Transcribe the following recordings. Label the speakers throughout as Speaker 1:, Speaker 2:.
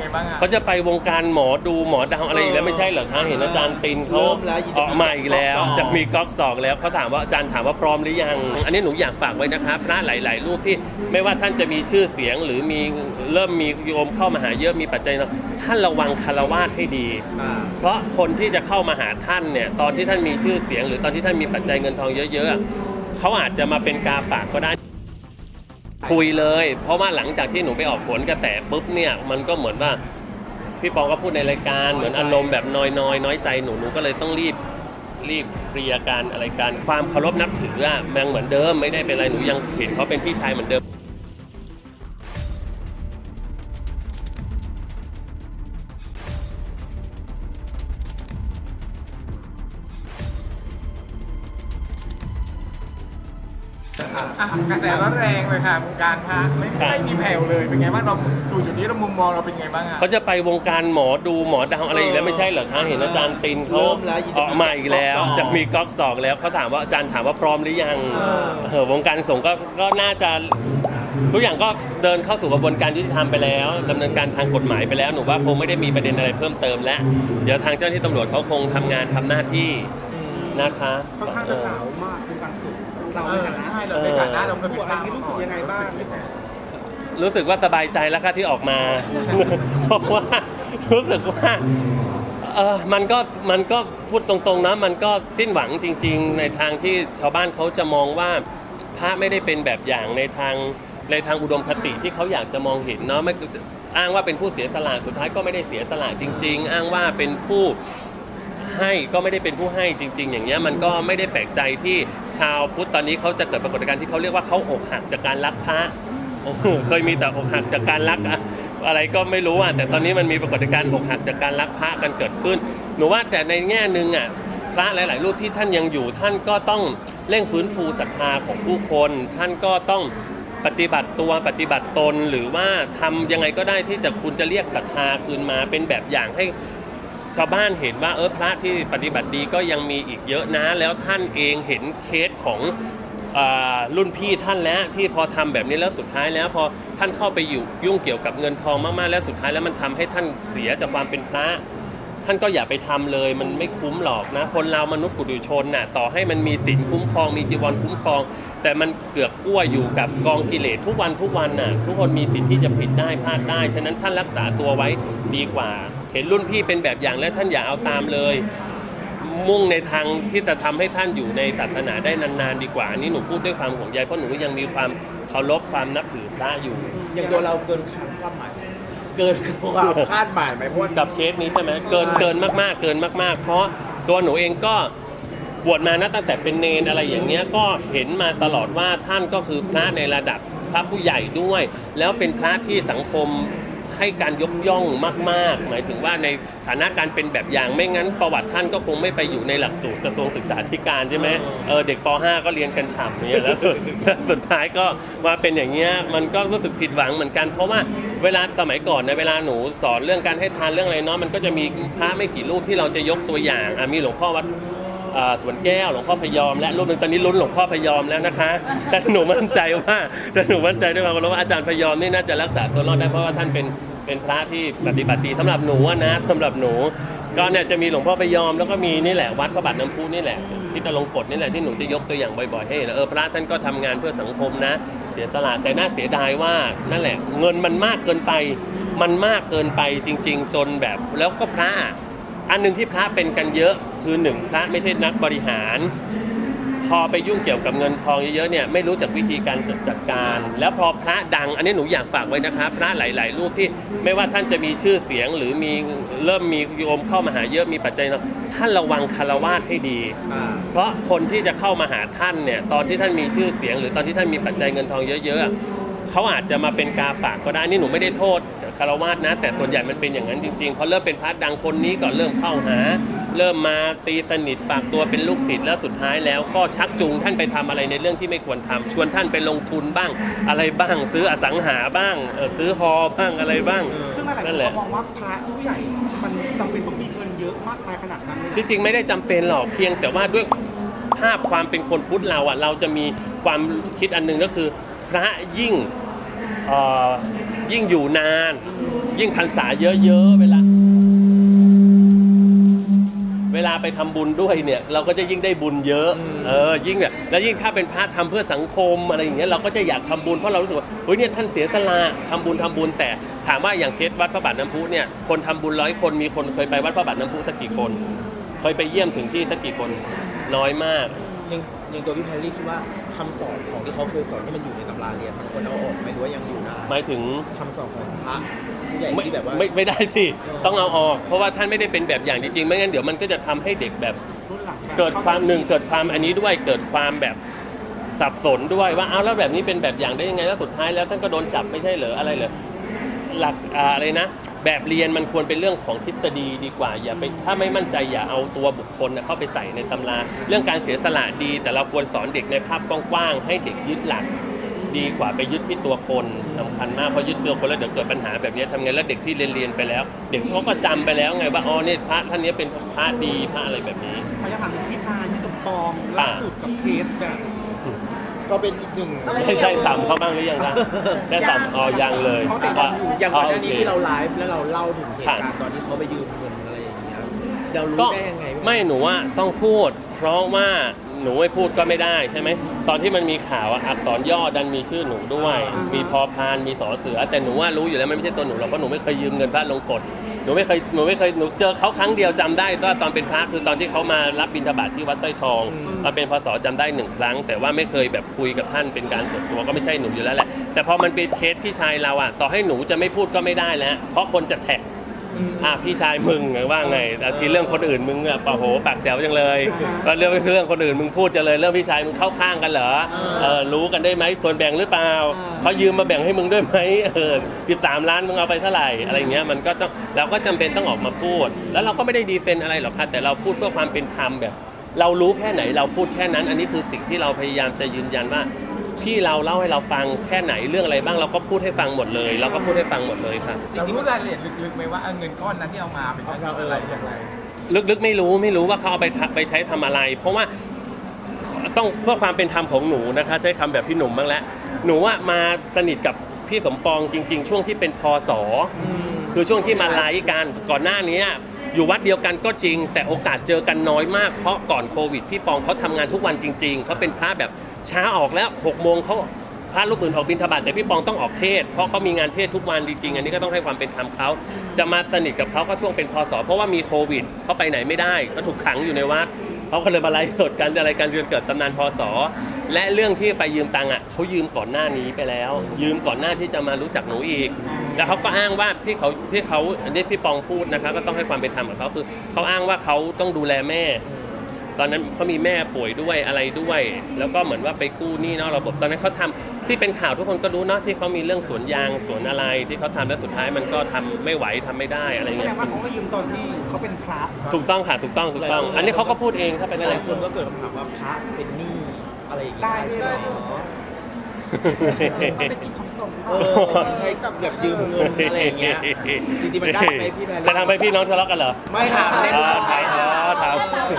Speaker 1: ไงบ้างอะ
Speaker 2: เขาจะไปวงการหมอดูหมอดาวอะไรอีกแล้วไม่ใช่เหรอคะเห็นอาจารย์ตินเขา
Speaker 3: เริ่มแล้ว
Speaker 2: ออกมาอีกแล้ว
Speaker 1: ก๊อกสอง
Speaker 2: จะมีก๊อกสองแล้วเขาถามว่าอาจารย์ถามว่าพร้อมหรือยัง อันนี้หนูอยากฝากไว้นะครับพระหลาย ๆ รูปที่ไม่ว่าท่านจะมีชื่อเสียงหรือมีเริ่มมีโยมเข้ามาหาเยอะมีปัจจัยเนาะท่านระวังคารวาสให้ดี
Speaker 3: อ่า
Speaker 2: เพราะคนที่จะเข้ามาหาท่านเนี่ยตอนที่ท่านมีชื่อเสียง หรือตอนที่ท่านมีปัจจัยเงินทองเยอะๆอะเขาอาจจะมาเป็นกาฝากก็ได้ คุยเลย เพราะว่าหลังจากที่หนูไปออกผลกระแสปุ๊บเนี่ยมันก็เหมือนว่าพี่ปองก็พูดในรายการเหมือนอารมณ์แบบน้อยน้อยๆน้อยใจหนูหนูก็เลยต้องรีบรีบเคลียร์การอะไรกันความเคารพนับถืออะยังเหมือนเดิมไม่ได้เป็นไรหนูยังเห็นเขาเป็นพี่ชายเหมือนเดิม
Speaker 1: อะกระแสร้อนแรงเลยค่ะวงการพระไม่
Speaker 2: ครับ
Speaker 1: ไม่มีแผ่วเลยเป็นไงบ้างเราดูจุดนี้แล้วมุมมองเราเป็นไงบ้างอะ
Speaker 2: เขาจะไปวงการหมอดูหมอดาวอะไรอีกแล้วไม่ใช่เหรอคะเห็นอาจารย์ตินเขา
Speaker 3: เริ่มแล้ว
Speaker 2: ออกมาอีกแล้ว
Speaker 1: ก๊อกสอง
Speaker 2: จะมีก๊อกสองแล้วเขาถามว่าอาจารย์ถามว่าพร้อมหรือยังเออวงการสงฆ์ก็ก็น่าจะทุกอย่างก็เดินเข้าสู่กระบวนการยุติธรรมไปแล้วดำเนินการทางกฎหมายไปแล้วหนูว่าคงไม่ได้มีประเด็นอะไรเพิ่มเติมแล้วเดี๋ยวทางเจ้าหน้าที่ตำรวจเขาคงทำงานทำหน้าที่นะคะ
Speaker 4: ค่อนข้างจะขาวมากเป็นการฝึก เรา
Speaker 1: เอ
Speaker 4: ใน
Speaker 1: อ
Speaker 4: ฐานะ
Speaker 1: ใช่เราในฐานะเราเคยเป็นพระ
Speaker 4: อันนี้รู้สึกยังไงบ้าง
Speaker 2: รู้สึกว่าสบายใจแล้วค่ะที่ออกมา เพราะว่ารู้สึกว่าเออมันก็มันก็พูดตรงๆนะมันก็สิ้นหวังจริง ๆ ในทางที่ชาวบ้านเขาจะมองว่าพระไม่ได้เป็นแบบอย่างในทางในทางอุดมคติที่เขาอยากจะมองเห็นเนาะไม่อ้างว่าเป็นผู้เสียสละสุดท้ายก็ไม่ได้เสียสละจริง ๆ อ้างว่าเป็นผู้ ให้ก็ไม่ได้เป็นผู้ให้จริง ๆ อย่างเงี้ยมันก็ไม่ได้แปลกใจที่ชาวพุทธตอนนี้เขาจะเกิดปรากฏการณ์ที่เขาเรียกว่าเขาอกหักจากการรักพระโอ้โหเคยมีแต่อกหักจากการรักอะอะไรก็ไม่รู้อะแต่ตอนนี้มันมีปรากฏการณ์อกหักจากการรักพระกันเกิดขึ้น หนูว่าแต่ในแง่หนึ่งอะพระหลาย ๆ รูปที่ท่านยังอยู่ท่านก็ต้องเร่งฟื้นฟูศรัทธาของผู้คน ท่านก็ต้องปฏิบัติตัวปฏิบัติตนหรือว่าทำยังไงก็ได้ที่จะคุณจะเรียกศรัทธาคืนมาเป็นแบบอย่างให้ ชาวบ้านเห็นว่าเออพระที่ปฏิบัติดีก็ยังมีอีกเยอะนะ แล้วท่านเองเห็นเคสของรุ่นพี่ท่านแล้วที่พอทำแบบนี้แล้วสุดท้ายแล้ว พอท่านเข้าไปอยู่ยุ่งเกี่ยวกับเงินทองมากๆแล้วสุดท้ายแล้วมันทำให้ท่านเสียจากความเป็นพระท่านก็อย่าไปทำเลย มันไม่คุ้มหรอกนะ คนเรามนุษย์ปุถุชนน่ะต่อให้มันมีศีลคุ้มครองมีจีวรคุ้มครอง แต่มันเกือกกลั้วอยู่กับกองกิเลสทุกวันทุกวันน่ะทุกคนมีสิทธิ์ที่จะผิดได้พลาดได้ฉะนั้นท่านรักษาตัวไว้ดีกว่า เห็นรุ่นพี่เป็นแบบอย่างแล้วท่านอย่าเอาตามเลย มุ่งในทางที่จะทำให้ท่านอยู่ในศาสนาได้นานๆดีกว่าอันนี่หนูพูดด้วยความห่วงใยเพราะหนูยังมีความเคารพความนับถือพระอยู่
Speaker 3: อย่างตัวเราเกินคาดความหมายเกินความคาดหมายไหมเพราะว่า
Speaker 2: กับเคสนี้ใช่ไหมเกินเกินมากๆ เกินมาก ๆ เพราะตัวหนูเองก็บวชมานะตั้งแต่เป็นเนนอะไรอย่างเงี้ยก็เห็นมาตลอดว่าท่านก็คือพระในระดับพระผู้ใหญ่ด้วย แล้วเป็นพระที่สังคม ให้การยกย่องมาก ๆ หมายถึงว่าในฐานะการเป็นแบบอย่างไม่งั้นประวัติท่านก็คงไม่ไปอยู่ในหลักสูตรกระทรวงศึกษาธิการใช่ไหมเออเด็กป .5 ก็เรียนกันฉ่ำเนี่ยแล้วสุดสุดท้ายก็มาเป็นอย่างเงี้ยมันก็รู้สึกผิดหวังเหมือนกัน เพราะว่าเวลาสมัยก่อนในยเวลาหนูสอนเรื่องการให้ทานเรื่องอะไรเนาะมันก็จะมีพระไม่กี่รูปที่เราจะยกตัวอย่างอะมีหลวงพ่อวัดอ่าสวนแก้วหลวงพ่อพยอม และรูปหนึ่งตอนนี้ลุ้นหลวงพ่อพยอมแล้วนะคะ แต่หนูมั่นใจว่าแต่หนูมั่นใจด้วยความเคารพว่าอาจารย์พยอมนี่น่าจะรักษาตัวรอดได้เพราะว่าท่านเป็น เป็นพระที่ปฏิบัติดีสำหรับหนูอะนะสำหรับหนู ก็เนี่ยจะมีหลวงพ่อพยอมแล้วก็มีนี่แหละวัดพระบาทน้ำพุนี่แหละที่ตะลงกฎนี่แหละที่หนูจะยกตัวอย่างบ่อยๆให้เห็นเออพระท่านก็ทำงานเพื่อสังคมนะ เสียสละแต่น่าเสียดายว่านั่นแหละ เงินมันมากเกินไป มันมากเกินไปจริง ๆ จนแบบแล้วก็พระ อันหนึ่งที่พระเป็นกันเยอะคือหนึ่งพระไม่ใช่นักบริหาร พอไปยุ่งเกี่ยวกับเงินทองเยอะๆเนี่ยไม่รู้จักวิธีการจัดจัดการ แล้วพอพระดัง อันนี้หนูอยากฝากไว้นะคะพระหลาย ๆ รูปที่ไม่ว่าท่านจะมีชื่อเสียงหรือมีเริ่มมีโยมเข้ามาหาเยอะมีปัจจัยเนาะท่านระวังคารวาสให้ดี
Speaker 3: อ่า
Speaker 2: เพราะคนที่จะเข้ามาหาท่านเนี่ยตอนที่ท่านมีชื่อเสียง หรือตอนที่ท่านมีปัจจัยเงินทองเยอะๆอะเขาอาจจะมาเป็นกาฝากก็ได้นี่หนูไม่ได้โทษคารวาสนะ แต่ส่วนใหญ่มันเป็นอย่างนั้นจริงๆพอเริ่มเป็นพระดังคนนี้ก็เริ่มเข้าหา เริ่มมาตีสนิทฝากตัวเป็นลูกศิษย์แล้วสุดท้ายแล้วก็ชักจูงท่านไปทำอะไรในเรื่องที่ไม่ควรทำชวนท่านไปลงทุนบ้างอะไรบ้าง ซื้ออสังหาบ้างเออซื้อฮอบ้างอะไรบ้าง
Speaker 4: ซึ่งหลายๆค
Speaker 2: นั่
Speaker 4: น
Speaker 2: นแหละ
Speaker 4: ก็มองว่าพระผู้ใหญ่มันจำเป็นต้องมีเงินเยอะมากมายขนาดนั้นเลย
Speaker 2: ที่จริงไม่ได้จำเป็นหรอกเพียงแต่ว่าด้วยภาพความเป็นคนพุทธเราอะเราจะมีความคิดอันหนึงก็คือ พระยิ่งเอ่อยิ่งอยู่นาน ยิ่งพรรษาเยอะๆเวลาเวลาไปทำบุญด้วยเนี่ยเราก็จะยิ่งได้บุญเยอะเออยิ่งแบบแล้วยิ่งถ้าเป็นพระทำเพื่อสังคมอะไรอย่างเงี้ยเราก็จะอยากทำบุญเพราะเรารู้สึกว่าเฮ้ยเนี่ยท่านเสียสละทำบุญทำบุญแต่ถามว่าอย่างเคสวัดพระบาทน้ำพุเนี่ยคนทำบุญร้อยคนมีคนเคยไปวัดพระบาทน้ำพุสักกี่คน เคยไปเยี่ยมถึงที่สักกี่คนน้อยมาก
Speaker 3: ยังยังตัวพี่แพรรี่คิดว่า คำสอนของที่เขาเคยสอนที่มันอยู่ในตำราเรียนมันควรเอาออกไหมหรือว่ายังอยู่ได้
Speaker 2: หมายถึง
Speaker 3: คำสอนของพระผู้ใหญ่
Speaker 2: ไม่
Speaker 3: ที่แบบว่า
Speaker 2: ไม่ไม่ได้สิต้องเอาออก เพราะว่าท่านไม่ได้เป็นแบบอย่างจริงๆไม่งั้นเดี๋ยวมันก็จะทำให้เด็กแบบ
Speaker 4: รุ่นหลังแบบ
Speaker 2: เกิดความหนึ่งเกิดความอันนี้ด้วยเกิดความแบบสับสนด้วยว่าเอาแล้วแบบนี้เป็นแบบอย่างได้ยังไงแล้วสุดท้ายแล้วท่านก็โดนจับไม่ใช่เหรออะไรเหรอหลักอ่าอะไรนะ แบบเรียนมันควรเป็นเรื่องของทฤษฎีดีกว่า อย่าไปถ้าไม่มั่นใจอย่าเอาตัวบุคคลนะเข้าไปใส่ในตำรา เรื่องการเสียสละดี แต่เราควรสอนเด็กในภาพกว้างๆให้เด็กยึดหลัก ดีกว่าไปยึดที่ตัวคนสำคัญมากเพราะยึดตัวคนแล้วเดี๋ยวเกิดปัญหาแบบนี้ทำไงแล้วเด็กที่เรียนเรียนไปแล้ว เด็กเขาก็จำไปแล้วไงว่าอ๋อเนี่ยพระท่านนี้เป็นพระดีพระอะไรแบบนี้
Speaker 4: พยาถามถึงพี่ชายที่สมปองล่าสุดกับเคสแบบ
Speaker 3: ก็เป็นอีกหนึ่ง
Speaker 2: ได้ได้สัมเขาบ้างหรือยังคะได้สัมอ๋อยังเลย
Speaker 3: อย่างก่อนหน้านี้
Speaker 2: โเค
Speaker 3: ที่เราไลฟ์แล้วเราเล่าถึงเหตุ
Speaker 2: ค่ะ
Speaker 3: การณ์ตอนที่เขาไปยืมเงินอะไรอย่างเงี้ยเรารู้
Speaker 2: ก็
Speaker 3: ได้ยังไง
Speaker 2: ไม่หนูว่าต้องพูด เพราะว่าหนูไม่พูดก็ไม่ได้ใช่ไหมตอนที่มันมีข่าวอะอักษรย่อดันมีชื่อหนูด้วย มีพอพานมีสอเสือ แต่หนูว่ารู้อยู่แล้วมันไม่ใช่ตัวหนูหรอกเพราะหนูไม่เคยยืมเงินพระลงกฎ หนูไม่เคยหนูไม่เคยหนูเจอเขาครั้งเดียวจำได้ว่าตอนเป็นพระคือตอนที่เขามารับบิณฑบาตที่วัดสร้อยทองตอนเป็นพศจำได้หนึ่งครั้ง แต่ว่าไม่เคยแบบคุยกับท่านเป็นการส่วนตัวก็ไม่ใช่หนูอยู่แล้วแหละแต่พอมันเป็นเคสพี่ชายเราอะต่อให้หนูจะไม่พูดก็ไม่ได้แล้วเพราะคนจะแท็ก อะพี่ชายมึงว่าไงแต่ทีเรื่องคนอื่นมึงอะปะโหปากแจ๋วจังเลยว่าเรื่องเรื่องคนอื่นมึงพูดจะเลยเรื่องพี่ชายมึงเข้าข้างกันเหรอเออรู้กันได้ไหมส่วนแบ่งหรือเปล่าเขายืมมาแบ่งให้มึงด้วยไหมเออสิบสามล้านมึงเอาไปเท่าไหร่อะไรเงี้ยมันก็ต้องเราก็จำเป็นต้องออกมาพูด แล้วเราก็ไม่ได้ดีเฟนอะไรหรอกค่ะแต่เราพูดเพื่อความเป็นธรรมแบบ เรารู้แค่ไหนเราพูดแค่นั้น อันนี้คือสิ่งที่เราพยายามจะยืนยันว่า พี่เราเล่าให้เราฟังแค่ไหนเรื่องอะไรบ้างเราก็พูดให้ฟังหมดเลย เราก็พูดให้ฟังหมดเลยค่ะ
Speaker 1: จริงๆรู้รายละเอียดลึกๆไหมว่าเอาเงินก้อนนั้นที่เอามาไปใช้ทำอะไรอย่างไร
Speaker 2: ลึกๆไม่รู้ไม่รู้ว่าเขาเอาไปทะไปใช้ทำอะไร เพราะว่าต้องเพื่อความเป็นธรรมของหนูนะคะ ใช้คำแบบพี่หนุ่มบ้างแล้วหนูว่ามาสนิทกับพี่สมปองจริง ๆ ช่วงที่เป็นพศคือช่วงที่มาไลฟ์กันก่อนหน้านี้อยู่วัดเดียวกันก็จริง แต่โอกาสเจอกันน้อยมากเพราะก่อนโควิดพี่ปองเขาทำงานทุกวันจริง ๆเขาเป็นพระแบบ ช้าออกแล้วหกโมงเขาพระลูกอื่นออกบิณฑบาตแต่พี่ปองต้องออกเทศ เพราะเขามีงานเทศทุกวันจริงๆ อันนี้ก็ต้องให้ความเป็นธรรมเขาจะมาสนิทกับเขาก็ช่วงเป็นพศเพราะว่ามีโควิดเขาไปไหนไม่ได้เขาถูกขังอยู่ในวัดเขาก็เลยมาไลฟ์สดกันอะไรกันจนเกิดตำนานพศและเรื่องที่ไปยืมตังค์อะเขายืมก่อนหน้านี้ไปแล้ว ยืมก่อนหน้าที่จะมารู้จักหนูอีก แล้วเขาก็อ้างว่าที่เขาที่เขาอันนี้พี่ปองพูดนะคะก็ต้องให้ความเป็นธรรมกับเขาคือเขาอ้างว่าเขาต้องดูแลแม่ ตอนนั้นเขามีแม่ป่วยด้วยอะไรด้วย แล้วก็เหมือนว่าไปกู้หนี้นอกระบบตอนนั้นเขาทำที่เป็นข่าวทุกคนก็รู้เนาะที่เขามีเรื่องสวนยางสวนอะไรที่เขาทำแล้วสุดท้ายมันก็ทำไม่ไหวทำไม่ได้อะไร
Speaker 4: แสด
Speaker 2: เงี้ย
Speaker 4: งว่าเขาก็ยืมตอนที่เขาเป็นพระ
Speaker 2: ถูกต้องค่ะถูกต้องถูกต้อง อันนี้เขาก็พูดเองถ้าเป็น
Speaker 3: ห
Speaker 2: อะไร
Speaker 3: ลายๆคนก็เกิดคำถามว่าพระเป็นหนี้อะไรอย่างเงี้ย
Speaker 4: ได้ใช่ไหม
Speaker 5: เป็นกิจของ สงฆ์
Speaker 3: เออให้กับแบบยืมเงินอะไรอย่างเงี้ยจริงๆมันได้ไหมพี่แพรรี่
Speaker 2: จะทำให้พี่น้องทะเลาะกันเหรอ
Speaker 3: ไม่ถามเล่น
Speaker 2: อ๋อถามอ๋อถาม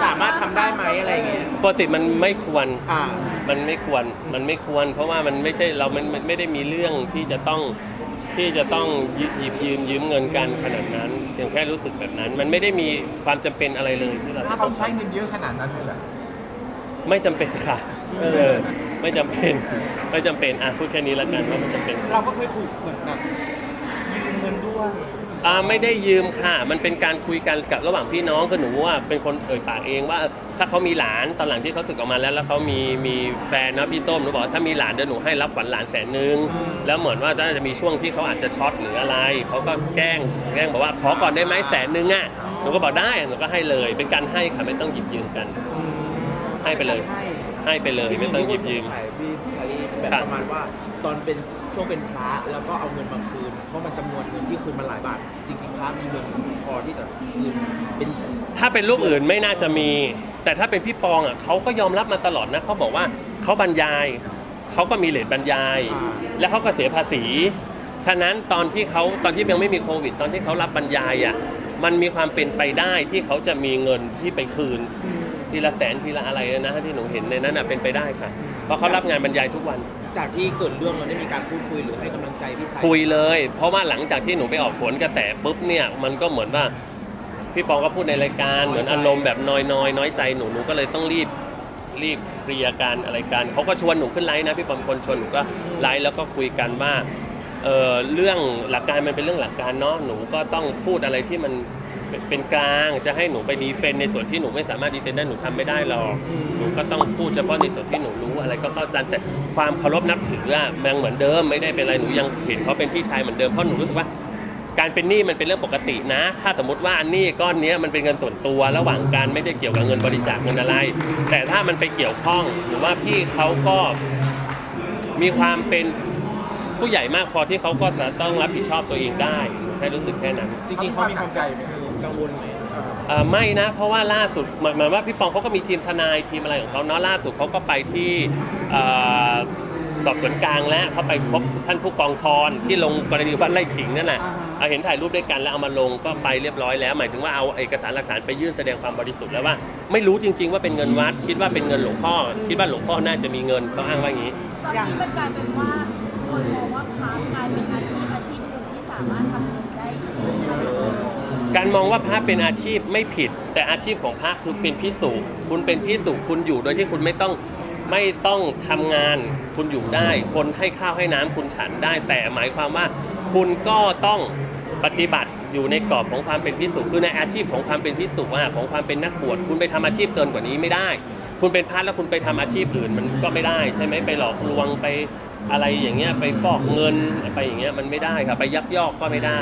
Speaker 3: สามารถทำได้ไหมอะไรอย่างเงี้ย
Speaker 2: ปกติมันไม่ควร
Speaker 3: อ่า
Speaker 2: มันไม่ควร มันไม่ควร เพราะว่ามันไม่ใช่เรา มันมันไม่ได้มีเรื่องที่จะต้องที่จะต้องหยิบหยิบยืมยืมเงินกันขนาดนั้นเพียงแค่รู้สึกแบบนั้น มันไม่ได้มีความจำเป็นอะไรเลยที่เรา
Speaker 1: ถ้าต้องใช้เงินเยอะขนาดนั้นเลยเหรอ
Speaker 2: ไม่จำเป็นค่ะ
Speaker 3: เออ
Speaker 2: เออ ไม่จำเป็นไม่จำเป็นอะพูดแค่นี้ละกันว่ามันจำเป็น
Speaker 4: เราก็เคยถูกเหมือนแบบยืมเงินด้วย
Speaker 2: อ่าไม่ได้ยืมค่ะ มันเป็นการคุยกันกับระหว่างพี่น้องคือหนูว่าเป็นคนเอ่ยปากเองว่าเออถ้าเขามีหลานตอนหลังที่เขาสึกออกมาแล้วแล้วเขามีมีแฟนนะพี่ส้มหนูบอกว่าถ้ามีหลานเดี๋ยวหนูให้รับขวัญหลานแสนนึงแล้วเหมือนว่าน่าจะมีช่วงที่เขาอาจจะช็อตหรืออะไรเขาก็แกล้งแกล้งบอกว่าขอก่อนได้ไหมแสนนึงอะหนูก็บอกได้หนูก็ให้เลย เป็นการให้ค่ะไม่ต้องหยิบยืมกัน ให้ไปเลย
Speaker 4: ให้
Speaker 2: ให้ไปเลยไม่ต้องหยิบยืม
Speaker 3: ขายพี่แพรรี่แบบ
Speaker 2: ครับ
Speaker 3: ประมาณว่าตอนเป็นช่วงเป็นพระแล้วก็เอาเงินมาคืน เพราะมันจำนวนเงินที่คืนมาหลายบาท จริงๆพระมีเงินพอที่จะคืนเป็น
Speaker 2: ถ้าเป็นรูปอื่นไม่น่าจะมี แต่ถ้าเป็นพี่ปองอะเขาก็ยอมรับมาตลอดนะเขาบอกว่าเขาบรรยายเขาก็มีเลทบรรยาย
Speaker 3: อ่า
Speaker 2: แล้วเขาก็เสียภาษี ฉะนั้นตอนที่เขาตอนที่ยังไม่มีโควิด ตอนที่เขารับบรรยายอะมันมีความเป็นไปได้ที่เขาจะมีเงินที่ไปคืน ทีละแสนทีละอะไรนะที่หนูเห็นในนั้นอะเป็นไปได้ค่ะ เพราะเขารับงานบรรยายทุกวัน
Speaker 3: อจากที่เกิดเรื่องเราได้มีการพูดคุยหรือให้กำลังใจพี่ชาย
Speaker 2: คุยเลย เพราะว่าหลังจากที่หนูไปออกผลกระแสปุ๊บเนี่ยมันก็เหมือนว่าพี่ปองก็พูดในรายการเหมือนอารมณ์แบบน้อยน้อยๆน้อยใจหนูหนูก็เลยต้องรีบรีบเคลียร์กันอะไรกันเขาก็ชวนหนูขึ้นไลน์นะพี่ปองเป็นคนชวนหนูก็ไลน์แล้วก็คุยกันว่าเออเรื่องหลักการมันเป็นเรื่องหลักการเนาะหนูก็ต้องพูดอะไรที่มัน เป็นเป็นกลางจะให้หนูไปดีเฟนต์ในส่วนที่หนูไม่สามารถดีเฟนต์ได้หนูทำไม่ได้หรอกหนูก็ต้องพูดเฉพาะในส่วนที่หนูรู้อะไรก็เข้าใจแต่ความเคารพนับถืออะยังเหมือนเดิมไม่ได้เป็นอะไรหนูยังเห็นเขาเป็นพี่ชายเหมือนเดิมเพราะหนูรู้สึกว่า การเป็นหนี้มันเป็นเรื่องปกตินะ ถ้าสมมติว่าหนี้ก้อนเนี้ยมันเป็นเงินส่วนตัวระหว่างกันไม่ได้เกี่ยวกับเงินบริจาคเงินอะไร แต่ถ้ามันไปเกี่ยวข้องหรือว่าพี่เขาก็มีความเป็นผู้ใหญ่มากพอที่เขาก็จะต้องรับผิดชอบตัวเองได้ให้รู้สึกแค่นั้น
Speaker 3: จริงๆเขามีความ
Speaker 1: ใจไหม
Speaker 3: กังวลไหม
Speaker 2: เอ่อไม่นะ เพราะว่าล่าสุดหมายหมายว่าพี่ปองเขาก็มีทีมทนายทีมอะไรของเขาเนาะล่าสุดเขาก็ไปที่เอ่อสอบสวนกลางและเขาไปพบท่านผู้กองทรที่ลงกรณีบ้านไร่ขิงนั่นแหละเอาเห็นถ่ายรูปด้วยกันแล้วเอามาลงก็ไปเรียบร้อยแล้ว หมายถึงว่าเอาเอกสารหลักฐานไปยื่นแสดงความบริสุทธิ์แล้วว่า ไม่รู้จริง ๆ ว่าเป็นเงินวัด คิดว่าเป็นเงินหลวงพ่อ คิดว่าหลวงพ่อน่าจะมีเงินเขาอ้างว่าอย่างนี้
Speaker 5: ตอนนี้มันกลายเป็นว่าคนมองว่าค้ากลายเป็นอาชีพอาชีพหนึ่งที่สามารถทำเงินได้เยอะ
Speaker 2: การมองว่าพระเป็นอาชีพไม่ผิด แต่อาชีพของพระคือเป็นพิสุคุณเป็นพิสุคุณอยู่โดยที่คุณไม่ต้องไม่ต้องทำงานคุณอยู่ได้ คนให้ข้าวให้น้ำคุณฉันได้ แต่หมายความว่าคุณก็ต้องปฏิบัติอยู่ในกรอบของความเป็นพิสุคือในอาชีพของความเป็นพิสุอะของความเป็นนักบวชคุณไปทำอาชีพเกินกว่านี้ไม่ได้ คุณเป็นพระแล้วคุณไปทำอาชีพอื่นมันก็ไม่ได้ ใช่ไหมไปหลอกลวงไปอะไรอย่างเงี้ยไปฟอกเงินไปอย่างเงี้ยมันไม่ได้ครับไปยักยอกก็ไม่ได้